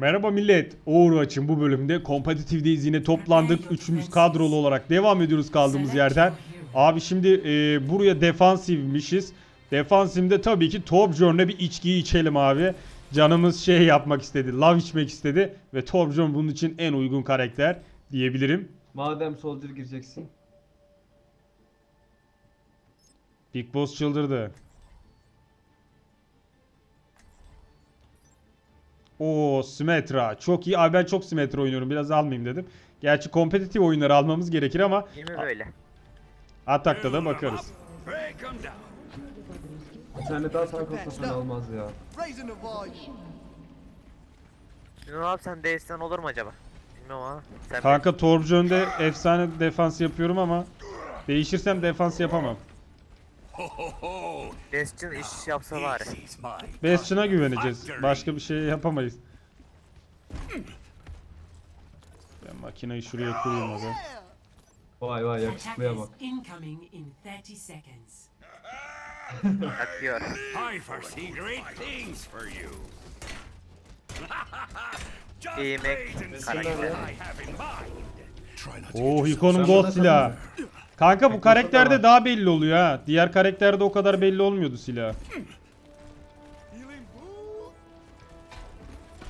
Merhaba millet. Overwatch'ın bu bölümde kompetitifdeyiz yine toplandık. Üçümüz kadrolu olarak devam ediyoruz kaldığımız yerden. Abi şimdi e, buraya defansifmişiz. Defansifde tabii ki Torbjörn'e bir içkiyi içelim abi. Canımız şey yapmak istedi. Lav içmek istedi. Ve Torbjörn bunun için en uygun karakter diyebilirim. Madem soldier gireceksin. Big Boss çıldırdı. Oo Symmetra. Çok iyi. Abi ben çok Symmetra oynuyorum. Biraz almayayım dedim. Gerçi kompetitif oyunları almamız gerekir ama Değil mi böyle? atakta da bakarız. Bir tane daha fena olmaz ya. Sinan abi sen değişsen olur mu acaba? Bilmiyorum ama. Sen Kanka Torbjörn'de efsane defans yapıyorum ama değişirsem defans yapamam. Destin iş yapsa my Bastion'a güveneceğiz. Başka bir şey yapamayız. Ben makineyi şuraya koyayım abi. Vay vay yakışıklıya bak. Attackers incoming in 30 seconds. Yakıyor. I foresee great things for you. İyi mek karakter. Oo Hiko'nun gold silahı. Kanka bu karakterde daha belli oluyor ha. Diğer karakterde o kadar belli olmuyordu silah.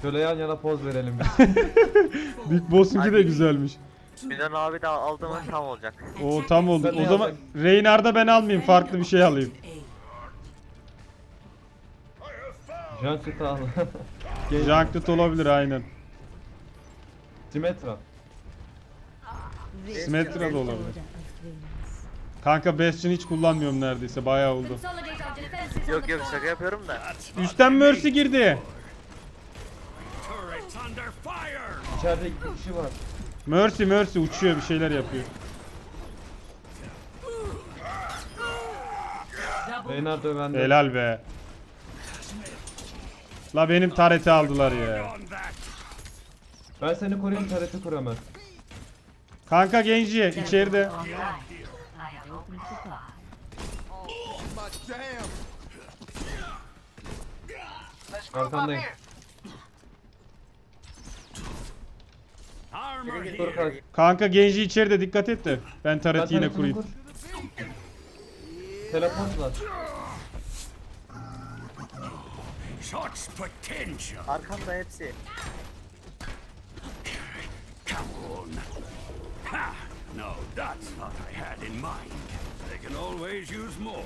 Şöyle yan yana poz verelim biz. Big Boss'unki de güzelmiş. Sinan abi de aldı mı tam olacak. O tam oldu. Ne O zaman? Reynard'da ben almayayım. Farklı bir şey alayım. Junkrat al. Junkrat olabilir aynen. Symmetra. Symmetra da olabilir. Kanka Bastion hiç kullanmıyorum neredeyse. Bayağı oldu. Yok yok şaka yapıyorum da. Üstten Mercy girdi. İçeride iki kişi var. Mercy Mercy uçuyor bir şeyler yapıyor. Reynard bende. Helal be. La benim tareti aldılar ya. Ben seni koruyayım tareti kur hemen. Kanka Genji içeride. Arkandayım. Dur kanka. Kanka Genji içeride dikkat et de. Ben tareti yine kurayım. kur. Teleport var. Potential. Arkamda hepsi. Come on. Ha! No, that's what I had in mind. They can always use more.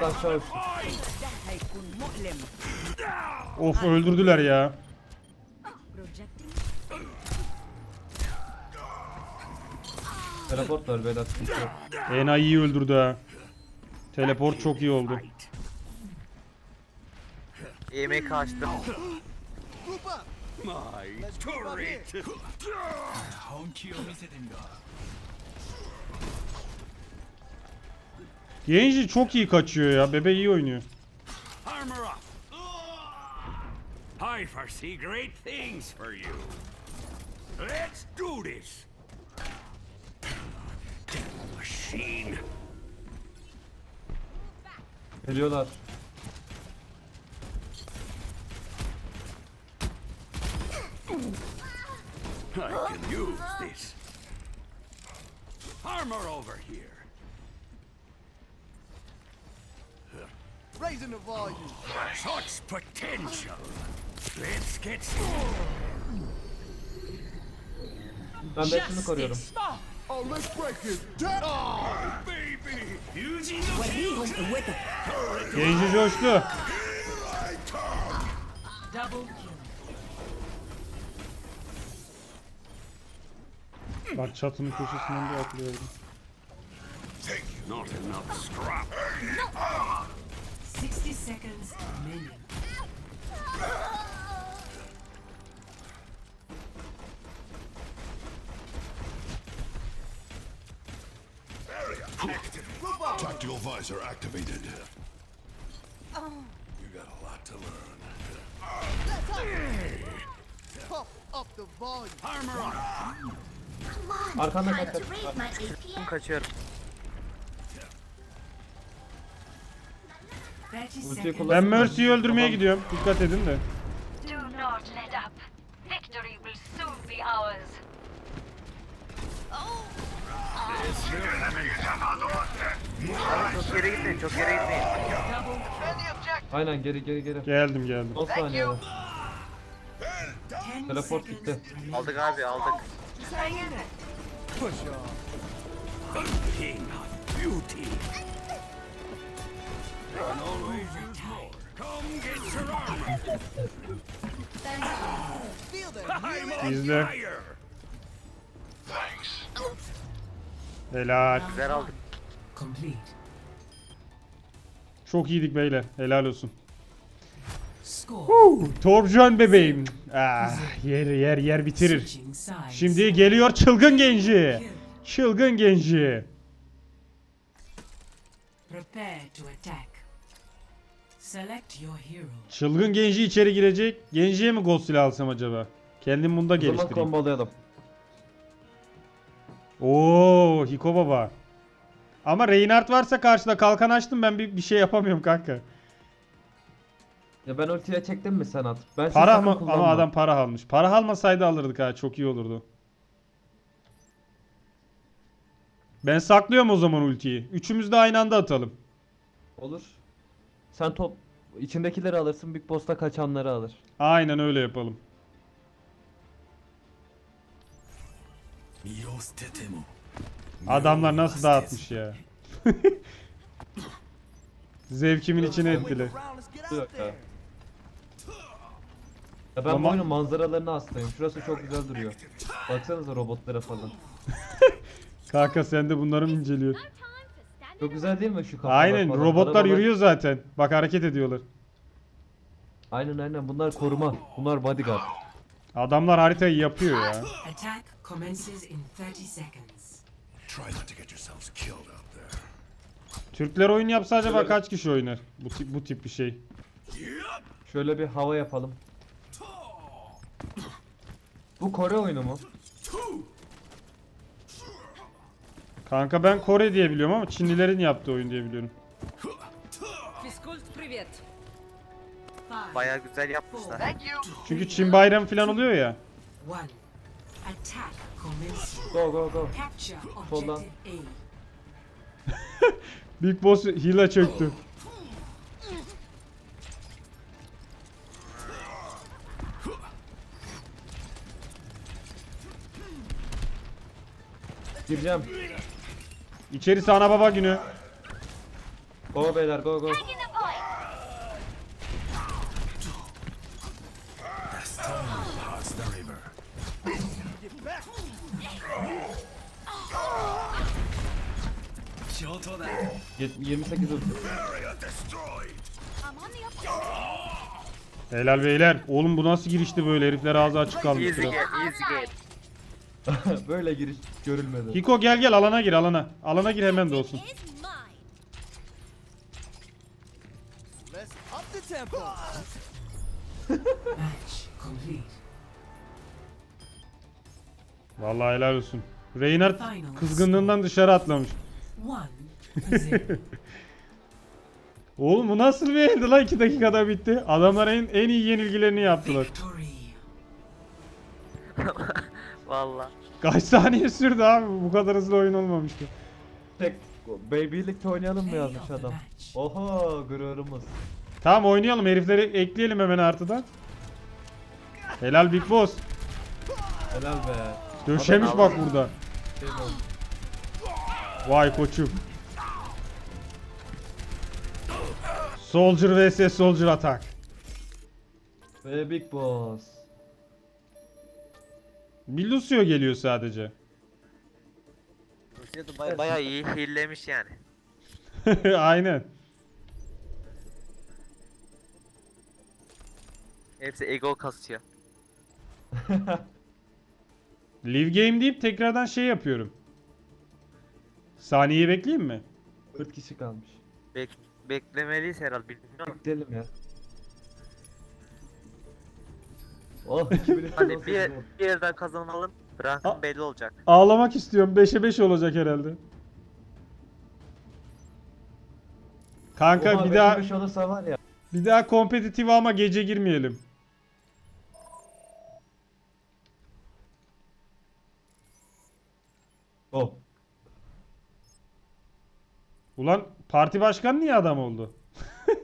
Da aşağı. Of öldürdüler ya. Teleport var beyler. Enayi'yi öldürdü ha. Teleport çok iyi oldu. Yemek açtım. My turret. Genji çok iyi kaçıyor ya. Bebe iyi oynuyor. Armor up. I foresee great things for you. Let's do this. Machine. Geliyorlar. I can use this. Armor over here. Raising the volume. Such potential. Let's get started. Ben Bastion'u koruyorum. Oh, let's break this down. Baby, using the Genji coştu. Double kill. Bak çatının köşesinden bir atlıyorum. Not enough scrap. 60 seconds remaining. Tactical visor activated. You got a lot to learn. Pump up the volume. Armor up. Arkanda kaç kaç. Kaçıyorum. 30 Ultiyi seconds. kullan. Ben Mercy'yi öldürmeye Tamam. gidiyorum. Dikkat edin de. Çok yere gitmeyin. Aynen geri geri geri. Geldim geldim. 10 saniye var. 10 Teleport gitti. Aldık abi aldık. İzle. Helal. Güzel aldık. Complete. Çok iyiydik beyler. Helal olsun. Score. Torbjörn bebeğim. Ah, yer yer yer bitirir. Şimdi geliyor çılgın genci. Çılgın genci. Prepare to attack. Select your hero. Çılgın genci içeri girecek. Genciye mi ghost silah alsam acaba? Kendim bunda O zaman geliştireyim. kombolayalım. Oo, Hiko baba. Ama Reinhardt varsa karşıda kalkan açtım ben bir, bir şey yapamıyorum kanka. Ya ben ultiye çektim mi sen at? Ben Para kullanma. ama adam para almış. Para almasaydı alırdık ha çok iyi olurdu. Ben saklıyorum o zaman ultiyi. Üçümüz de aynı anda atalım. Olur. Sen top içindekileri alırsın Big Boss'ta kaçanları alır. Aynen öyle yapalım. Adamlar nasıl dağıtmış ya. Zevkimin içine ettiler. Ya ben Ama- bu oyunun manzaralarına hastayım. Şurası çok güzel duruyor. Baksanıza robotlara falan. Kanka sen de bunları mı inceliyorsun? Çok güzel değil mi şu kafalar Aynen falan? robotlar Arabalar- yürüyor zaten. Bak hareket ediyorlar. Aynen aynen bunlar koruma. Bunlar bodyguard. Adamlar haritayı yapıyor ya. Attack commences in 30 seconds. Türkler oyun yapsa acaba Şöyle- kaç kişi oynar? Bu tip bu tip bir şey. Şöyle bir hava yapalım. Bu Kore oyunu mu? Kanka ben Kore diye biliyorum ama Çinlilerin yaptığı oyun diye biliyorum. Baya güzel yapmışlar. Çünkü Çin bayramı falan oluyor ya. Go go go. Capture Soldan. objective A. Big Boss hile çöktü. Gireceğim. İçerisi ana baba günü. Go beyler go go. Yet- 28 ulti. Area destroyed. Helal beyler. Oğlum bu nasıl girişti böyle herifler ağzı açık kalmış. Easy game easy game. Böyle giriş görülmedi. Hiko gel gel alana gir alana. Alana gir hemen de olsun. Let's up the tempo. Match complete. Vallahi helal olsun. Reinhardt kızgınlığından dışarı atlamış. Oğlum bu nasıl bir eldi lan 2 dakikada bitti. Adamlar en, en iyi yenilgilerini yaptılar. Valla. Kaç saniye sürdü abi bu kadar hızlı oyun olmamıştı. Tek Baby'likte oynayalım mı yazmış adam. Oho gururumuz. Tamam oynayalım herifleri ekleyelim hemen artıdan. Helal Big Boss. Helal be. Döşemiş bak burada. Vay koçum. Soldier vs Soldier atak. Ve Big Boss. Bir Lucio geliyor sadece. Baya, baya iyi hillemiş yani. Aynen. Hepsi ego kasıyor. Live game deyip tekrardan şey yapıyorum. Saniyeyi bekleyeyim mi? 4 kişi kalmış. Bek beklemeliyiz herhalde bilmiyorum. Gidelim ya. Oh 2000 Hadi bir, bir yerden kazanalım. Rankın Aa. belli olacak. Ağlamak istiyorum. 5'e 5 olacak herhalde. Kanka Oha, bir daha beş beş olursa var ya. bir daha kompetitif ama gece girmeyelim. Oh. Ulan parti başkanı niye adam oldu?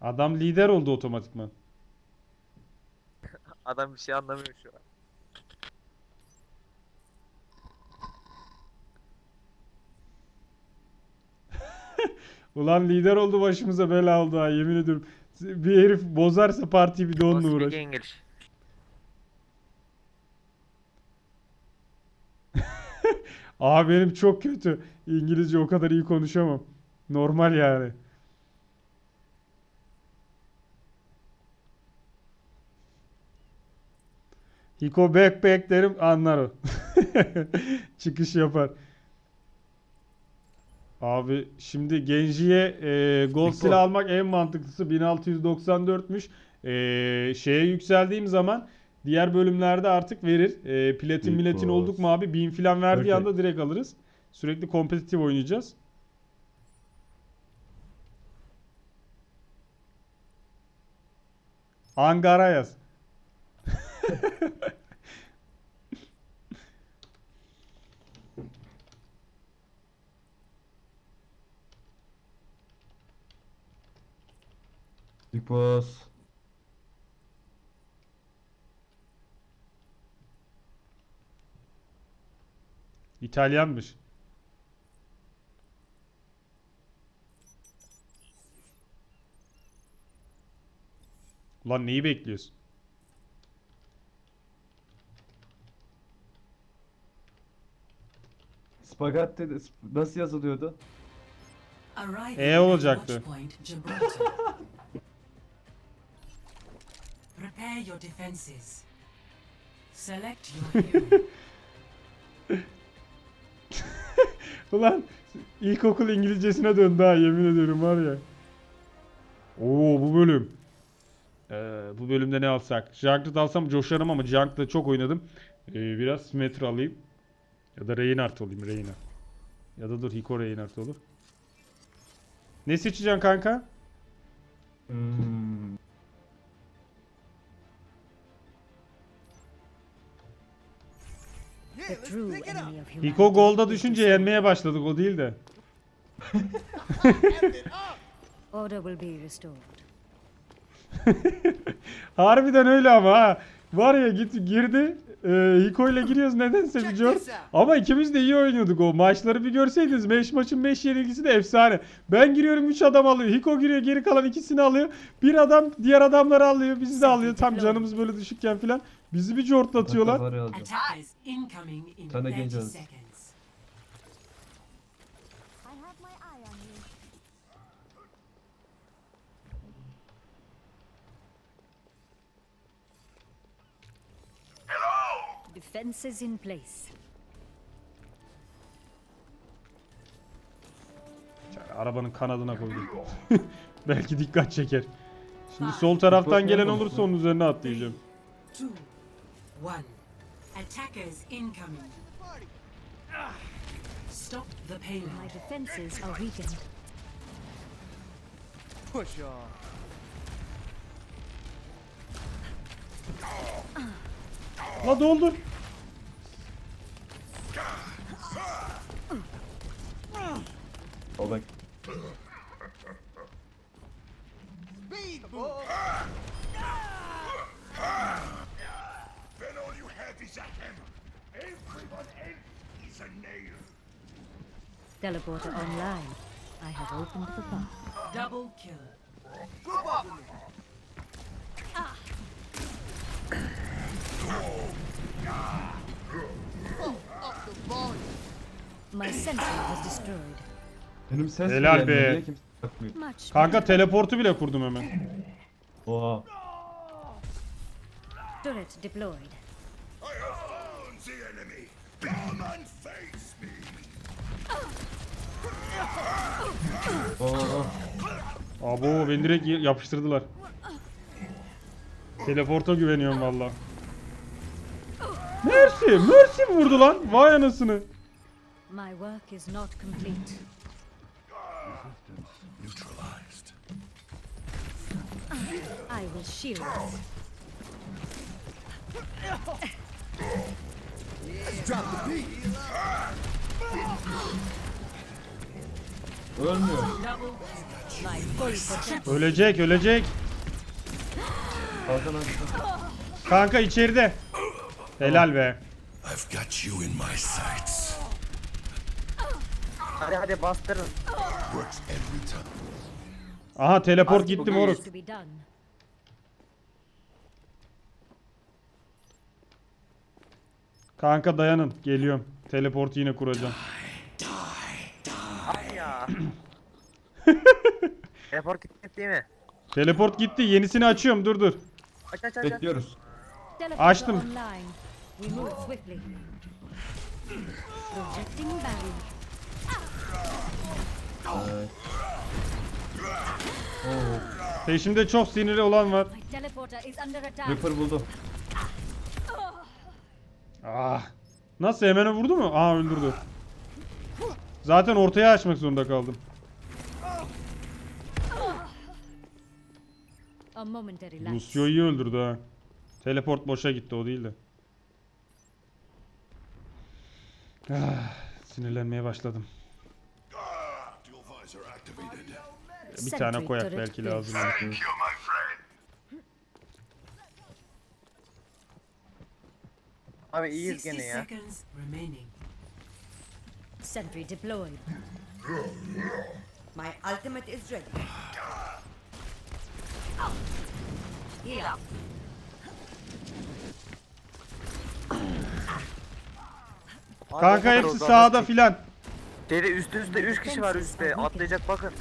Adam lider oldu otomatikman. Adam bir şey anlamıyor şu an. Ulan lider oldu başımıza bela oldu ha yemin ediyorum. Bir herif bozarsa partiyi bir de onunla uğraş. Aa benim çok kötü. İngilizce o kadar iyi konuşamam. Normal yani. Hiko backpack derim anlar o. Çıkış yapar. Abi şimdi Genji'ye e, gold silah almak en mantıklısı 1694'müş. E, şeye yükseldiğim zaman diğer bölümlerde artık verir. E, platin Big miletin boss. olduk mu abi 1000 falan verdiği Okey. anda direkt alırız. Sürekli kompetitif oynayacağız. Ankara yaz. Big Boss. İtalyanmış. Ulan neyi bekliyorsun? De- nasıl yazılıyordu? E olacaktı. Prepare your defenses. Select your hero. Ulan ilkokul İngilizcesine döndü ha yemin ediyorum var ya. Oo bu bölüm. Ee, bu bölümde ne alsak? Junkrat alsam coşarım ama Junk'la çok oynadım. Ee, biraz Symmetra alayım. Ya da Reinhardt olayım Reinhardt. Ya da dur Hiko Reinhardt olur. Ne seçeceksin kanka? Hmm. Hiko golda düşünce yenmeye başladık o değil de. F it up. Order will be restored. Harbiden öyle ama ha. Var ya git girdi. E, Hiko ile giriyoruz nedense bir jor. Ama ikimiz de iyi oynuyorduk o. Maçları bir görseydiniz 5 maçın 5 yenilgisi de efsane. Ben giriyorum 3 adam alıyor. Hiko giriyor geri kalan ikisini alıyor. Bir adam diğer adamları alıyor. Bizi de alıyor. Tam canımız böyle düşükken filan. Bizi bir cortlatıyorlar. Var ya aldım. Attackers incoming in Sen de 30 genç oldun. seconds. I have my eye on you. Defenses in place. Arabanın kanadına koydum. Belki dikkat çeker. Şimdi sol taraftan gelen olursa onun üzerine atlayacağım. Two, one. Attackers incoming. Stop the My payload. defenses are weakened. Push off. La doldur. O bak. Speed boost. Then all you have is a hammer. Everyone else is a nail. Teleporter online. I have opened the path. Double kill. Group up with My sensor was destroyed. Benim ses Helal be. kimse? Much Kanka teleportu bile kurdum hemen. Oha. turret deployed. I have found the enemy. Come and face me. Oha. Abo beni direkt yapıştırdılar. Teleporta güveniyorum valla. Mercy! Mercy mi vurdu lan? Vay anasını. My work is not complete. Neutralized. I will shield. Drop the beat. Ölmüyor. Ölecek ölecek. Kanka içeride. Helal be. I've got you in my sights. Hadi hadi bastırın. Works every time. Aha teleport Artık gitti bugün moruk. To be done. Kanka dayanın. Geliyorum. Teleportu yine kuracağım. Ay ya. Report gitti değil mi? Teleport gitti. Yenisini açıyorum. Dur dur. Aç aç aç. aç. Bekliyoruz. Açtım. online. We move swiftly. Projecting barrier. Evet. Oo, Peşimde çok sinirli olan var. My teleporter is under attack. Reaper buldu. Ah. Nasıl hemen vurdu mu? Aa öldürdü. Zaten ortaya açmak zorunda kaldım. Lucio'yu öldürdü ha. Teleport boşa gitti o değil de. Ah, sinirlenmeye başladım. Bir tane koyak belki lazım. Abi iyiyiz 60 gene ya. Sentry deployed. My ultimate is ready. Heal up. Abi o Kanka hepsi sağda filan. Deri üstte üstte 3 kişi var üstte. Atlayacak bakın.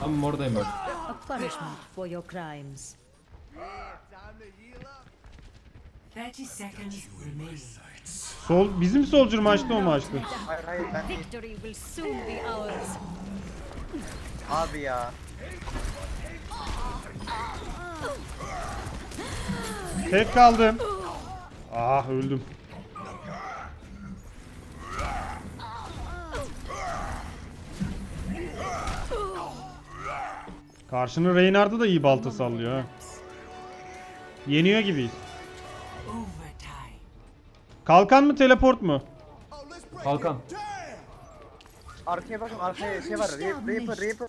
Tamam oradayım ben. A punishment for your crimes. Time to heal up. 30 seconds remaining. Sol bizim soldier mu açtı o mu açtı? Hayır hayır ben değil. Victory will soon be ours. Abi ya. Tek kaldım. Ah öldüm. Karşının Reynard'ı da iyi balta sallıyor ha. Yeniyor gibiyiz. Kalkan mı teleport mu? Kalkan. Arkaya bakın arkaya şey var. Reaper Reaper Reaper.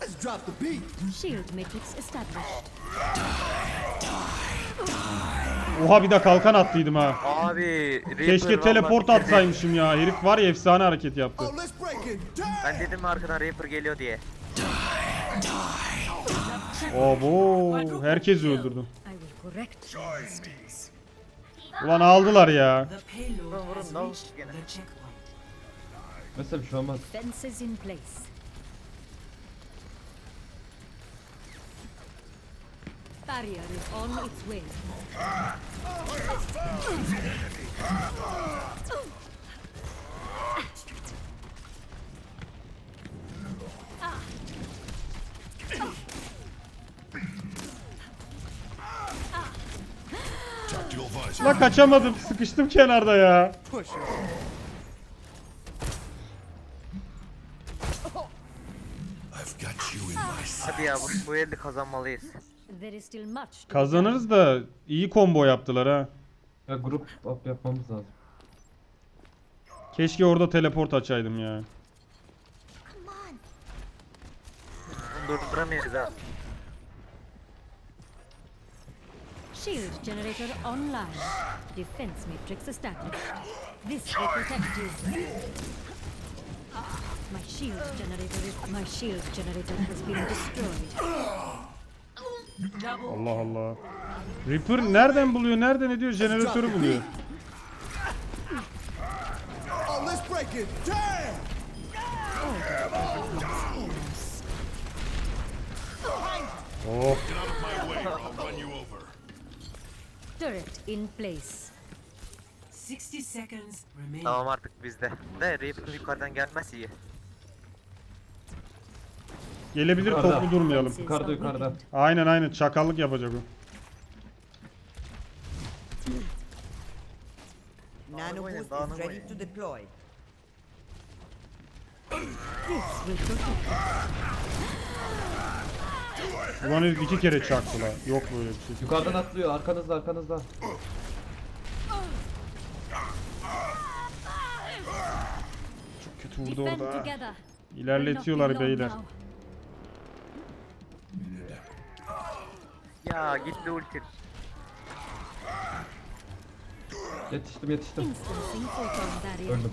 Let's drop the beat. Shield matrix established. Oha bir de kalkan attıydım ha. Abi Reaper Keşke vallahi teleport bitirdi. atsaymışım ya. Herif var ya efsane hareket yaptı. Oh. Ben dedim mi arkadan Reaper geliyor diye. Obo herkesi öldürdüm. Ulan aldılar ya. Vurun, vurun, ne oldu gene? Mesela bir şey olmaz. Fences in place. Barrier is on its way. La kaçamadım. Sıkıştım kenarda ya. Hadi ya bu, bu elde kazanmalıyız. Kazanırız da iyi combo yaptılar ha. Ya grup up yapmamız lazım. Keşke orada teleport açaydım ya. Durduramayız ha. Shield generator online. Defense matrix established. This will protect you. My shield generator is my shield generator has been destroyed. Allah Allah. Reaper nereden buluyor? Nereden ediyor? Jeneratörü buluyor. Oh. Oh. Turret in place. 60 seconds remaining. Tamam artık bizde. De Reaper yukarıdan gelmez iyi. Gelebilir Yukarıda. toplu durmayalım. Yukarıda, yukarıda. Aynen aynen çakallık yapacak o. Nano Nanoboost is ready to deploy. Ulan herif iki kere çaktı lan. Yok böyle bir şey. Yukarıdan atlıyor. Arkanızda arkanızda. Çok kötü vurdu orada. ha. İlerletiyorlar beyler. Ya gitti ulti. Yetiştim yetiştim. Instancing photon barrier. Öldüm.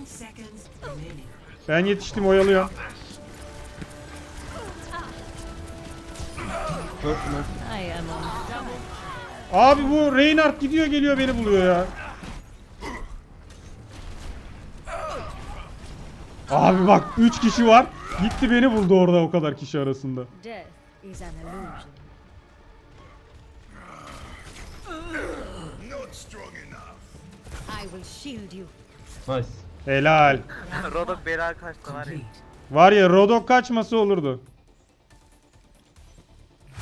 10 seconds remaining. Ben yetiştim oyalıyorum. Öldüm öldüm. I am on double. Abi bu Reinhardt gidiyor geliyor beni buluyor ya. Abi bak 3 kişi var. Gitti beni buldu orada o kadar kişi arasında. Death is an illusion. Not strong enough. I will shield you. Nice. Helal. Rodok beri kaçtı var ya. Var ya Rodok kaçması olurdu.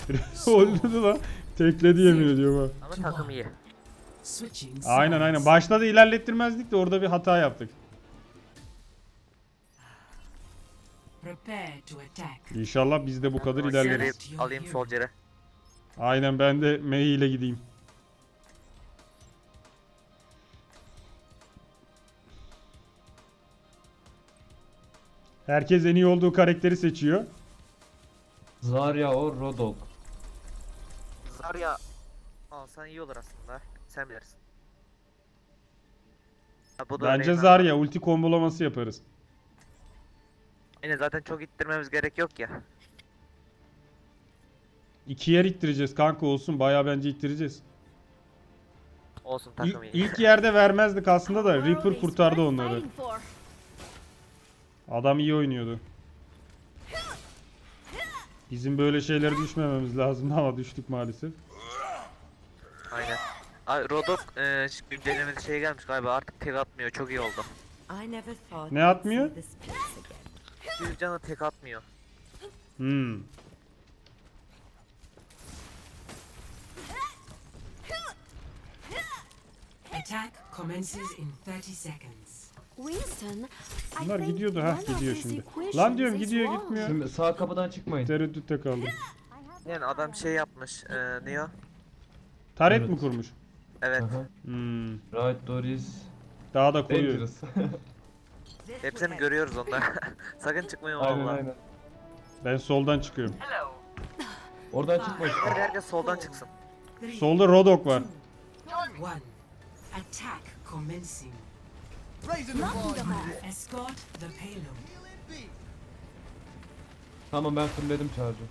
Öldürdü lan. Tekledi yemin ediyorum ha. Ama takım iyi. Aynen aynen. Başta da ilerlettirmezdik de orada bir hata yaptık. İnşallah biz de bu kadar ilerleriz. Alayım Soldier'e. Aynen ben de Mei ile gideyim. Herkes en iyi olduğu karakteri seçiyor. Zarya o Rodok. Zarya alsan iyi olur aslında. Sen bilirsin. Ha, bu da Bence. Zarya ulti kombolaması yaparız. Yine zaten çok ittirmemiz gerek yok ya. İki yer ittireceğiz kanka olsun. Bayağı bence ittireceğiz. Olsun takım iyi. ilk yerde vermezdik aslında da Reaper kurtardı onları. Adam iyi oynuyordu. Bizim böyle şeylere düşmememiz lazımdı ama düştük maalesef. Aynen. Ay, Rodok e, şu güncellemeli şey gelmiş galiba artık tek atmıyor çok iyi oldu. Ne atmıyor? See this place again. Yüz canı tek atmıyor. Hmm. Attack commences in 30 seconds. Winston, Bunlar gidiyordu ha gidiyor şimdi. Lan diyorum gidiyor gitmiyor. Şimdi sağ kapıdan çıkmayın. Tereddütte kaldım. Yani adam şey yapmış. E, ne o? Taret Evet. mi kurmuş? Evet. Aha. Hmm. Right Doris. Daha da koyuyor. Dangerous. Hepsini görüyoruz onda. Sakın çıkmayın aynen valla. aynen. Ben soldan çıkıyorum. Oradan çıkmayın. Herkes, herkes soldan çıksın. Solda Rodok var. one. Attack commencing. Escort the payload. Tamam ben fulledim charge'ı.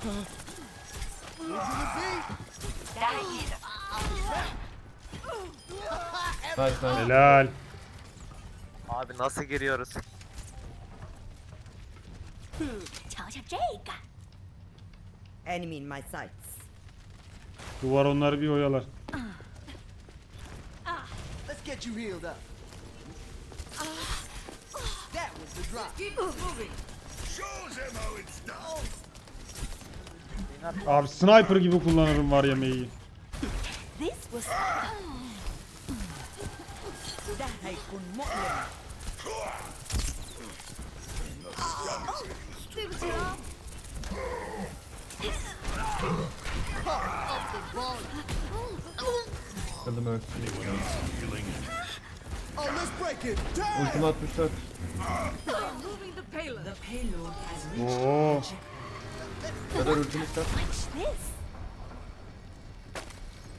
Nice nice. Helal. Abi nasıl giriyoruz? Enemy in my sights. Duvar onları bir oyalar. Let's get you healed up. That was the drop. Shows him how it's done. Abi sniper gibi kullanırım var yan. Kıldım öyle. Oh. Damn! Ultimi 64. The payload has reached Oo. Kadar ultimi ister.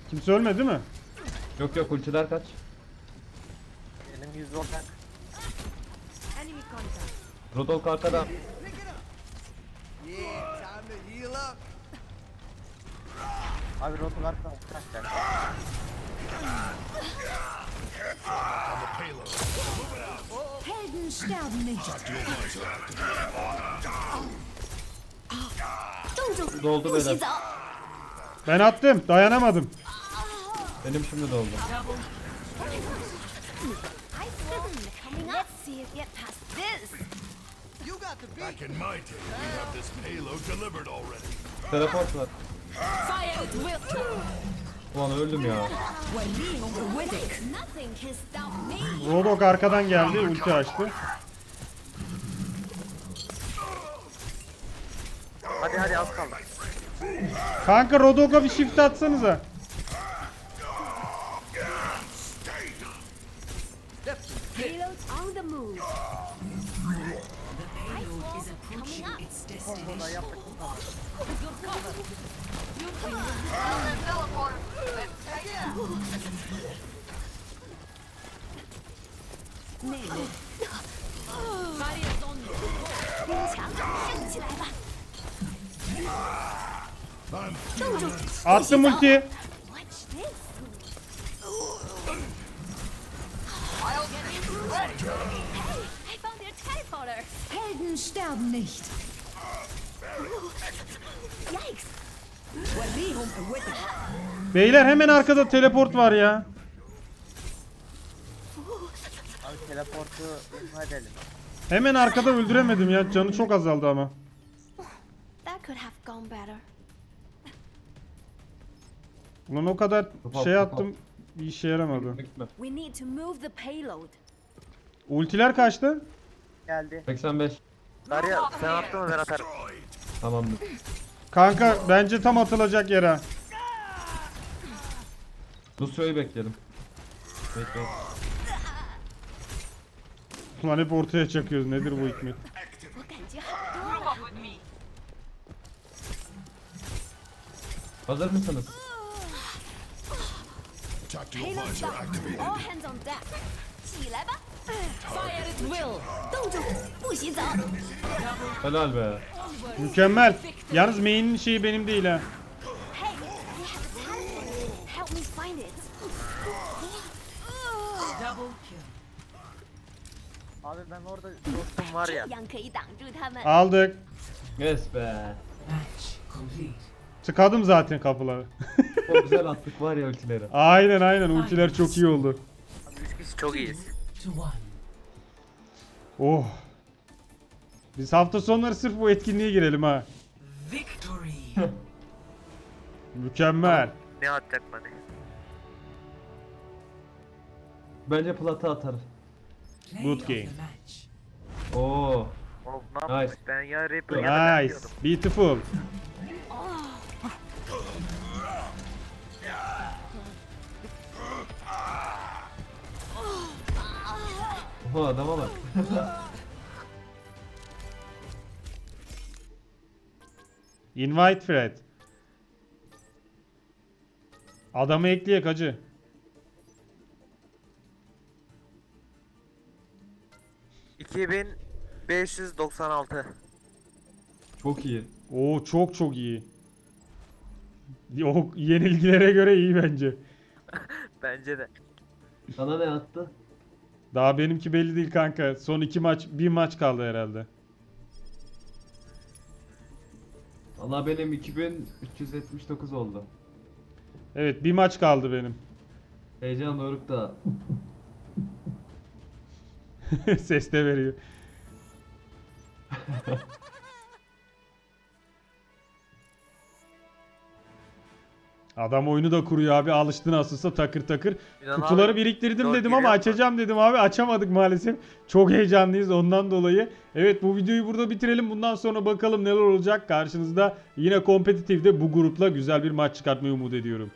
Kimse ölmedi değil mi? Yok yok ultiler kaç. Benim yüz voltak. Enemy contact. Rodok arkada. Abi Rodok arkadan kaç tane? Helden sterben nicht. Doldu beyler. Ben attım. Dayanamadım. Benim şimdi doldu. Teleport var. Ulan öldüm ya. Rodok arkadan geldi. Ulti açtı. Hadi hadi az kaldı. Kanka Rodok'a bir shift atsanıza. Payload Attım ulti. Helden sterben nicht. Beyler hemen arkada teleport var ya. Abi teleportu imha edelim. Hemen arkada öldüremedim ya. Canı çok azaldı ama. That could have gone better. Ulan o kadar Kapat, şey kapat. attım bir işe yaramadı. We need to move the payload. Ultiler kaçtı. Geldi. 85. Darya sen attın mı ben atarım. Tamamdır. Kanka bence tam atılacak yere. Nusra'yı bekledim. Bekle. Ulan hep ortaya çakıyoruz. Nedir bu hikmet? Hazır mısınız? Tactical Payload visor down. activated. All hands on deck. 起来吧。Fire at will. 动住，不许走。 Helal be. Mükemmel. Yalnız main'in şeyi benim değil ha. Hey, we have a teleporter. Help me find it. Double kill. Abi ben orada dostum var ya. 这样可以挡住他们。 Aldık. Yes be. Match complete. Tıkadım zaten kapıları. Çok güzel attık var ya ultileri. aynen aynen ultiler çok iyi oldu. Kişi çok iyiyiz. Oh. Biz hafta sonları sırf bu etkinliğe girelim ha. Victory. Mükemmel. Ne atacak bana? Bence plata atar. Good game. Oo. Yapmış? Nice. Ben ya Reaper ya da ben Nice. diyordum. Beautiful. Oha adama bak. Invite Fred. Adamı ekleyek hacı. ...2596. Çok iyi. Oo çok çok iyi. O yenilgilere göre iyi bence. Bence de. Sana ne attı? Daha benimki belli değil kanka. Son iki maç, bir maç kaldı herhalde. Valla benim 2379 oldu. Evet bir maç kaldı benim. Heyecan doruk da. Ses de veriyor. Adam oyunu da kuruyor abi alıştı nasılsa takır takır. İnan Kutuları abi, biriktirdim dedim ama açacağım dedim abi açamadık maalesef. Çok heyecanlıyız ondan dolayı. Evet bu videoyu burada bitirelim. Bundan sonra bakalım neler olacak. Karşınızda yine kompetitifde bu grupla güzel bir maç çıkartmayı umut ediyorum.